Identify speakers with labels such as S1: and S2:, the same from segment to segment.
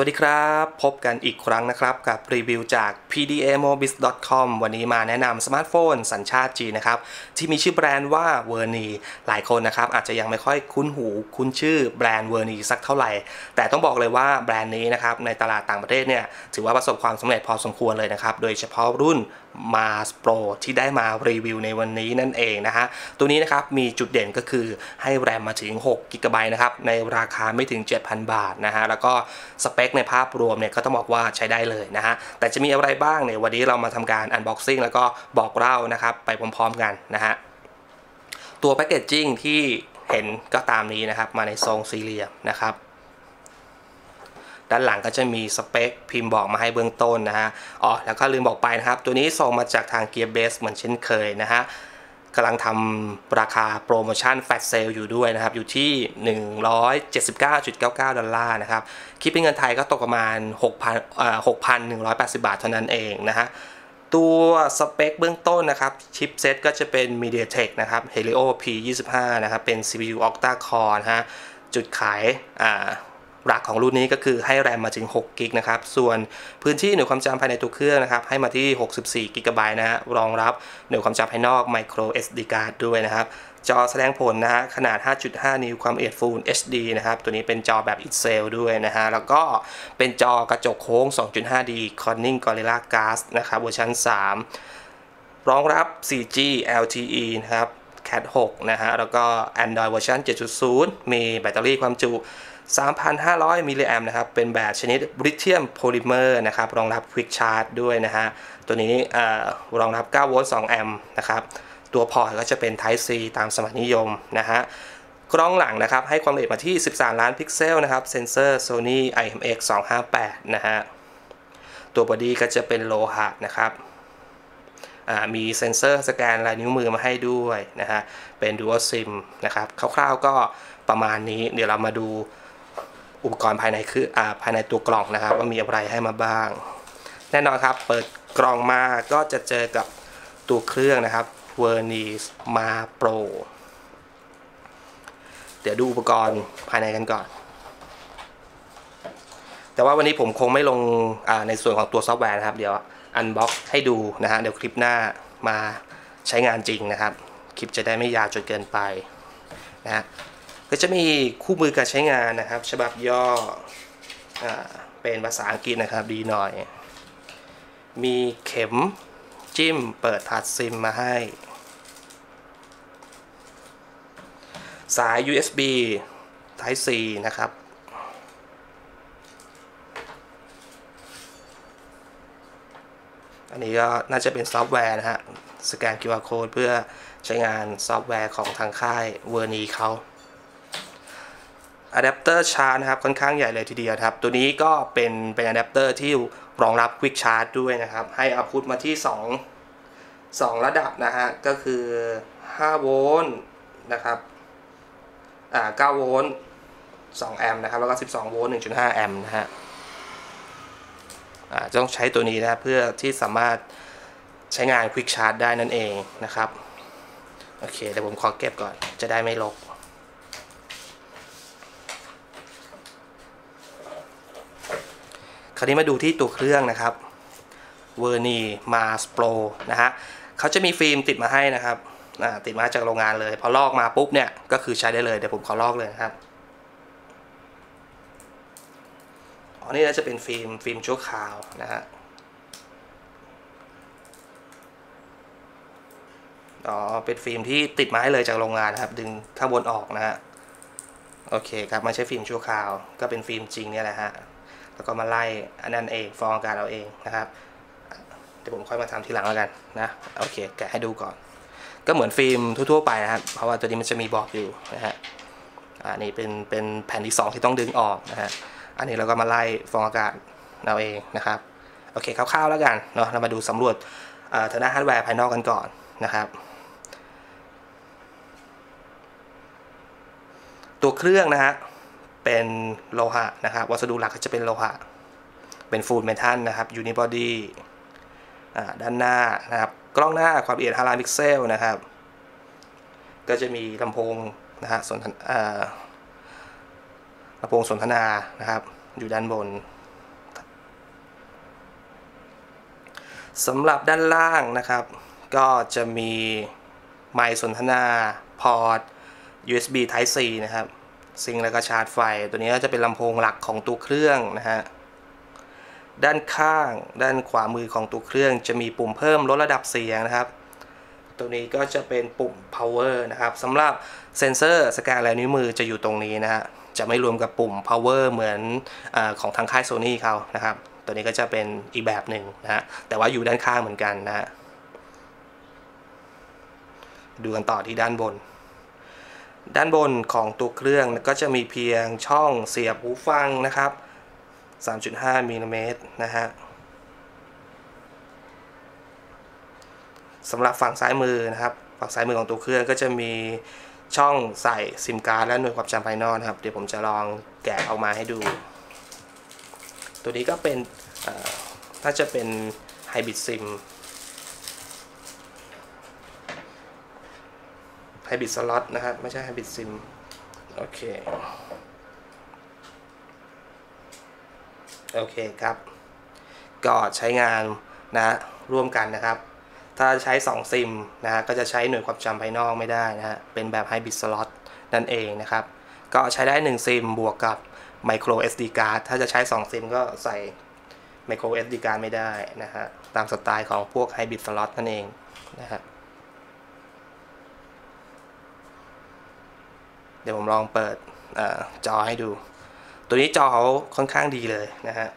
S1: สวัสดีครับ พบกันอีกครั้งนะครับกับรีวิวจาก pdamobis.com วันนี้มาแนะนำสมาร์ทโฟน สัญชาติจีนนะครับ ที่มีชื่อแบรนด์ว่าเวอร์นีหลายคนนะครับ อาจจะยังไม่ค่อยคุ้นหูคุ้นชื่อแบรนด์เวอร์นีสักเท่าไหร่ แต่ต้องบอกเลยว่าแบรนด์นี้นะครับ ในตลาดต่างประเทศเนี่ย ถือว่าประสบความสำเร็จพอสมควรเลยนะครับ โดยเฉพาะรุ่น Mars Pro ที่ได้มารีวิวในวันนี้นั่นเองนะฮะ ตัวนี้นะครับมีจุดเด่นก็คือให้แรมมาถึง6 g b นะครับ ในราคาไม่ถึง 7,000 บาทนะฮะ แล้วก็สเปคในภาพรวมเนี่ยก็ต้องบอกว่าใช้ได้เลยนะฮะ แต่จะมีอะไรบ้างเนี่ยวันนี้เรามาทำการอันบ็อกซิ่งแล้วก็บอกเล่านะครับไปพร้อมๆกันนะฮะตัวแพคเกจจิ้งที่เห็นก็ตามนี้นะครับมาในทรงสี่เหลี่ยมนะครับด้านหลังก็จะมีสเปคพิมพ์บอกมาให้เบื้องต้นนะฮะ อ๋อ แล้วก็ลืมบอกไปนะครับ ตัวนี้ส่งมาจากทาง Gearbase เหมือนเช่นเคยนะฮะ กำลังทำราคาโปรโมชั่นแฟลชเซลอยู่ด้วยนะครับ อยู่ที่ 179.99 ดอลลาร์นะครับ คิดเป็นเงินไทยก็ตกประมาณ 6,000เอ่อ6,180 บาทเท่านั้นเองนะฮะตัวสเปคเบื้องต้นนะครับ ชิปเซตก็จะเป็น MediaTek นะครับ Helio P25 นะครับ เป็น CPU Octa Core นะฮะ จุดขายอ่า หลักของรุ่นนี้ก็คือให้แรมมาถึง6กิกนะครับ ส่วนพื้นที่หน่วยความจำภายในตัวเครื่องนะครับ ให้มาที่ 64 กิกะไบต์นะฮะ รองรับหน่วยความจำภายนอก micro SD card ด้วยนะครับ จอแสดงผลนะฮะ ขนาด 5.5 นิ้วความละเอียด Full HD นะครับ ตัวนี้เป็นจอแบบ InCell ด้วยนะฮะ แล้วก็เป็นจอกระจกโค้ง 2.5D Corning Gorilla Glass นะครับเวอร์ชัน3รองรับ 4G LTE นะครับ Cat 6 นะฮะ แล้วก็ Android เวอร์ชัน7.0 มีแบตเตอรี่ความจุ 3,500 มิลลิแอมนะครับ เป็นแบบชนิดลิเธียมโพลิเมอร์นะครับ รองรับ Quick Charge ด้วยนะฮะ ตัวนี้รองรับ 9 โวลต์ 2 แอมป์นะครับ ตัวพอร์ตก็จะเป็น Type C ตามสมัยนิยมนะฮะ กล้องหลังนะครับ ให้ความละเอียดมาที่ 13 ล้านพิกเซลนะครับ เซนเซอร์ Sony IMX 258 นะฮะ ตัวบอดี้ก็จะเป็นโลหะนะครับ มีเซ็นเซอร์สแกนลายนิ้วมือมาให้ด้วยนะฮะเป็น Dual SIM นะครับคร่าวๆก็ประมาณนี้เดี๋ยวเรามาดูอุปกรณ์ภายในคืออภายในตัวกล่องนะครับ ว่ามีอะไรให้มาบ้าง แน่นอนครับเปิดกล่องมาก็จะเจอกับตัวเครื่องนะครับ v e r n i s Ma Pro เดี๋ยวดูอุปกรณ์ภายในกันก่อน แต่ว่าวันนี้ผมคงไม่ลงในส่วนของตัวซอฟต์แวร์นะครับ เดี๋ยว อันบ็อกให้ดูนะฮะเดี๋ยวคลิปหน้ามาใช้งานจริงนะครับ คลิปจะได้ไม่ยาวจนเกินไปนะฮะก็จะมีคู่มือการใช้งานนะครับ ฉบับย่ออเป็นภาษาอังกฤษนะครับดีหน่อย มีเข็มจิ้มเปิดถัดซิมมาให้ สาย USB Type C นะครับ อันนี้ก็น่าจะเป็นซอฟต์แวร์นะฮะ สแกน QR code เพื่อใช้งานซอฟต์แวร์ของทางค่ายเวอร์นีเขาอะแดปเตอร์ชาร์จนะครับค่อนข้างใหญ่เลยทีเดียวครับ ตัวนี้ก็เป็นเป็นอะแดปเตอร์ที่รองรับ Quick Charge ด้วยนะครับ ให้อาพุทมาที่ 2 2 ระดับนะฮะ ก็คือ 5 โวลต์นะครับอ่า9โวลต์2แอมป์นะครับ แล้วก็ 12 โวลต์1.5 แอมป์นะฮะ อ่าต้องใช้ตัวนี้นะเพื่อที่สามารถใช้งาน Quick Charge ได้นั่นเองนะครับ โอเคเดี๋ยวผมขอเก็บก่อนจะได้ไม่ลกคราวนี้มาดูที่ตัวเครื่องนะครับ v e r n i Mars Pro นะฮะเขาจะมีฟิล์มติดมาให้นะครับติดมาจากโรงงานเลย พอลอกมาปุ๊บเนี่ยก็คือใช้ได้เลย เดี๋ยวผมขอลอกเลยนะครับ อ๋อนี่น่าจะเป็นฟิล์มฟิล์มชั่วคราวนะฮะอ๋อเป็นฟิล์มที่ติดมาให้เลยจากโรงงานนะครับ ดึงข้างบนออกนะฮะโอเคครับม่ใช่ฟิล์มชั่วคราว ก็เป็นฟิล์มจริงเนี่ยแหละฮะแล้วก็มาไล่อันนั้นเองฟองอากาศเราเองนะครับเดี๋ยวผมค่อยมาทำทีหลังแล้วกันนะโอเคแกะให้ดูก่อน ก็เหมือนฟิล์มทั่วๆไปนะครับ เพราะว่าตัวนี้มันจะมีบอกอยู่นะฮะอันนี้เป็นเป็นแผ่นที่ 2 ที่ต้องดึงออกนะฮะ อันนี้เราก็มาไล่ฟองอากาศเราเองนะครับโอเคคร่าวๆแล้วกันเนาะเรามาดูสำรวจทางด้านฮาร์ดแวร์ภายนอกกันก่อนนะครับ ตัวเครื่องนะฮะเป็นโลหะนะครับวัสดุหลักก็จะเป็นโลหะ เป็นฟูดเมทัลนะครับยูนิบอดี้ด้านหน้านะครับกล้องหน้าความละเอียด5ล้านพิกเซลนะครับ ก็จะมีลำโพงนะฮะส่วน ลำโพงสนทนานะครับ อยู่ด้านบนสำหรับด้านล่างนะครับ ก็จะมีไมค์สนทนาพอร์ต USB Type C นะครับซิงแล้วก็ชาร์จไฟ ตัวนี้ก็จะเป็นลำโพงหลักของตัวเครื่องนะฮะด้านข้างด้านขวามือของตัวเครื่อง จะมีปุ่มเพิ่มลดระดับเสียงนะครับ ตัวนี้ก็จะเป็นปุ่ม power นะครับสำหรับเซนเซอร์สแกนลายนิ้วมือจะอยู่ตรงนี้นะฮะ จะไม่รวมกับปุ่ม power เหมือนอของทางค่าย Sony เขานะครับ ตัวนี้ก็จะเป็นอีกแบบหนึ่งนะฮะแต่ว่าอยู่ด้านข้างเหมือนกันนะฮะดูกันต่อที่ด้านบน ด้านบนของตัวเครื่องก็จะมีเพียงช่องเสียบหูฟังนะครับ 3.5มิลลิเมตรนะฮะสำหรับฝั่งซ้ายมือนะครับ ฝั่งซ้ายมือของตัวเครื่องก็จะมี ช่องใส่ซิมการ์ดและหน่วยความจำภายนอกนะครับ เดี๋ยวผมจะลองแกะออกมาให้ดู ตัวนี้ก็เป็นถ้าจะเป็น Hybrid SIM Hybrid Slot นะครับ ไม่ใช่ Hybrid SIM โอเค โอเคครับ ก็ใช้งานนะร่วมกันนะครับ ถ้าใช้ 2 ซิมนะฮะก็จะใช้หน่วยความจำภายนอกไม่ได้นะฮะเป็นแบบ Hybrid Slot นั่นเองนะครับ ก็ใช้ได้ 1 ซิมบวกกับ Micro SD card ถ้าจะใช้ 2 ซิมก็ใส่ Micro SD card ไม่ได้นะฮะตามสไตล์ของพวก Hybrid Slot นั่นเองนะฮะเดี๋ยวผมลองเปิดอจอให้ดู ตัวนี้จอเขาค่อนข้างดีเลยนะฮะ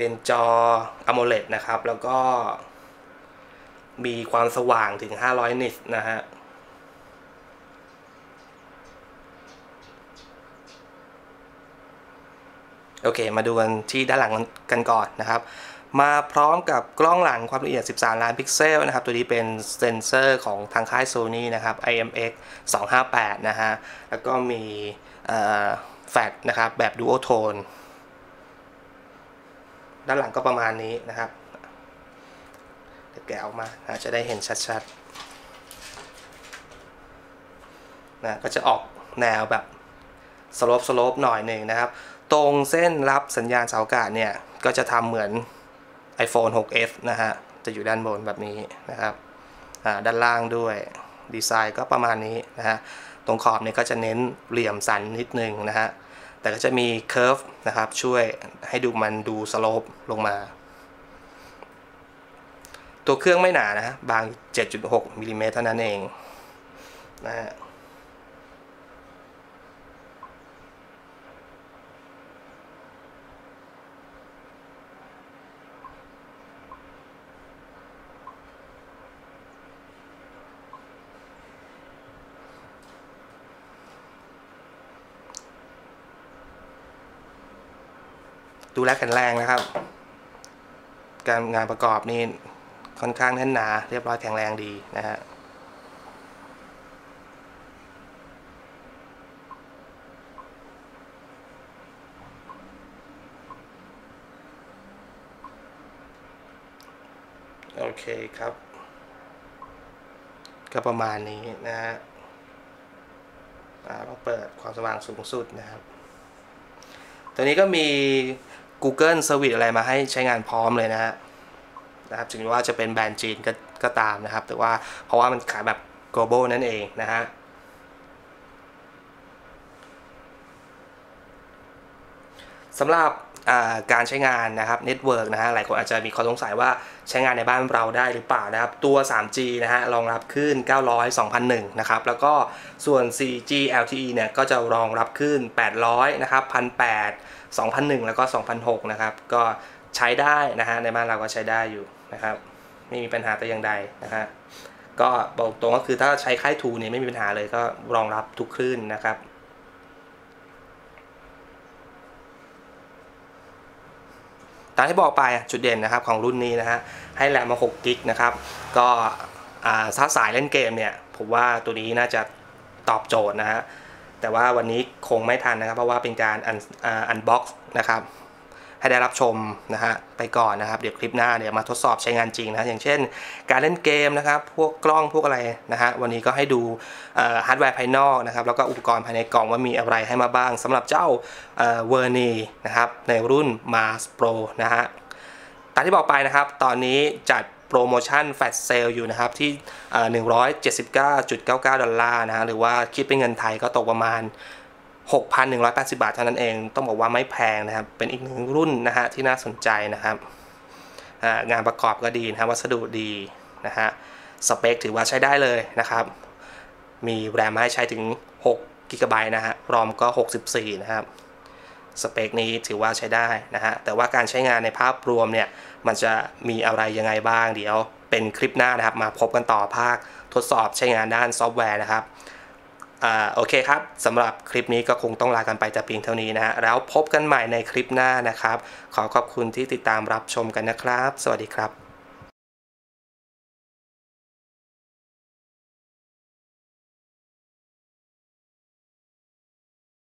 S1: เป็นจอ AMOLED นะครับ แล้วก็ มีความสว่างถึง 500 นิตนะฮะโอเค มาดูกันที่ด้านหลังกันก่อนนะครับ มาพร้อมกับกล้องหลังความละเอียด 13 ล้านพิกเซลนะครับ ตัวนี้เป็นเซนเซอร์ของทางค่าย Sony นะครับ IMX 258 นะฮะ แล้วก็มีแฟลชนะครับ แบบ Dual Tone ด้านหลังก็ประมาณนี้นะครับเดี๋ยวแกะออกมาจะได้เห็นชัดๆนะก็จะออกแนวแบบสโลปสโลปหน่อยหนึ่งนะครับ ตรงเส้นรับสัญญาณเสาอากาศเนี่ย ก็จะทำเหมือน iPhone 6s นะฮะ จะอยู่ด้านบนแบบนี้นะครับ ด้านล่างด้วย ดีไซน์ก็ประมาณนี้นะฮะ ตรงขอบเนี่ยก็จะเน้นเหลี่ยมสันนิดนึงนะฮะ แต่ก็จะมีเคอร์ฟนะครับช่วยให้ดูมันดูสโลปลงมา ตัวเครื่องไม่หนานะบาง 7.6มิลิเมตรเท่านั้นเองนะฮะ ดูแลแข็งแรงนะครับ การงานประกอบนี่ค่อนข้างแน่นหนา เรียบร้อยแข็งแรงดีนะฮะโอเคครับ ก็ประมาณนี้นะฮะเราเปิดความสว่างสูงสุดนะครับ ตัวนี้ก็มี Google Service อะไรมาให้ใช้งานพร้อมเลยนะฮะนะครับถึงว่าจะเป็นแบรนด์จีนก็ก็ตามนะครับ แต่ว่าเพราะว่ามันขายแบบ global นั่นเองนะฮะสำหรับ การใช้งานนะครับเน็ตเวิร์กนะฮะหลายคนอาจจะมีข้อสงสัยว่าใช้งานในบ้านเราได้หรือเปล่านะครับ ตัว 3G นะฮะรองรับขึ้น 900 2001 นะครับ แล้วก็ส่วน 4G LTE เนี่ย ก็จะรองรับขึ้น 800 นะครับ 1,800 2001 แล้วก็ 2006 นะครับ ก็ใช้ได้นะฮะในบ้านเราก็ใช้ได้อยู่นะครับ ไม่มีปัญหาแต่อย่างใดนะฮะก็บอกตรงก็คือถ้าใช้ค่ายทูเนี่ยไม่มีปัญหาเลยก็รองรับทุกคลื่นนะครับามที่บอกไปจุดเด่นนะครับของรุ่นนี้นะฮะให้แรมมา6กิกนะครับก็ถ้าสายเล่นเกมเนี่ยผมว่าตัวนี้น่าจะตอบโจทย์นะฮะแต่ว่าวันนี้คงไม่ทันนะครับ เพราะว่าเป็นการอันบ็อกซ์นะครับ ให้ได้รับชมนะฮะไปก่อนนะครับ เดี๋ยวคลิปหน้าเดี๋ยวมาทดสอบใช้งานจริงนะอย่างเช่น การเล่นเกมนะครับ พวกกล้องพวกอะไรนะฮะวันนี้ก็ให้ดูฮาร์ดแวร์ภายนอกนะครับ แล้วก็อุปกรณ์ภายในกล่องว่ามีอะไรให้มาบ้างสำหรับเจ้าเวอร์นีนะครับในรุ่น Mars Pro นะฮะตามที่บอกไปนะครับ ตอนนี้จัดโปรโมชั่นแฟลชเซลอยู่นะครับที่ 179.99 ดอลลาร์นะฮะหรือว่าคิดเป็นเงินไทยก็ตกประมาณ 6,180 บาทเท่านั้นเอง ต้องบอกว่าไม่แพงนะครับ เป็นอีกหนึ่งรุ่นนะฮะที่น่าสนใจนะครับ งานประกอบก็ดีนะครับวัสดุดีนะฮะ สเปคถือว่าใช้ได้เลยนะครับ มีแรมให้ใช้ถึง6กิกะไบต์นะฮะ รอมก็ 64 นะครับ สเปคนี้ถือว่าใช้ได้นะฮะ แต่ว่าการใช้งานในภาพรวมเนี่ย มันจะมีอะไรยังไงบ้าง เดี๋ยวเป็นคลิปหน้านะครับ มาพบกันต่อภาคทดสอบใช้งานด้านซอฟต์แวร์นะครับ อ่าโอเคครับสำหรับคลิปนี้ก็คงต้องลากันไปแต่เพียงเท่านี้นะฮะแล้วพบกันใหม่ในคลิปหน้านะครับ ขอขอบคุณที่ติดตามรับชมกันนะครับ สวัสดีครับ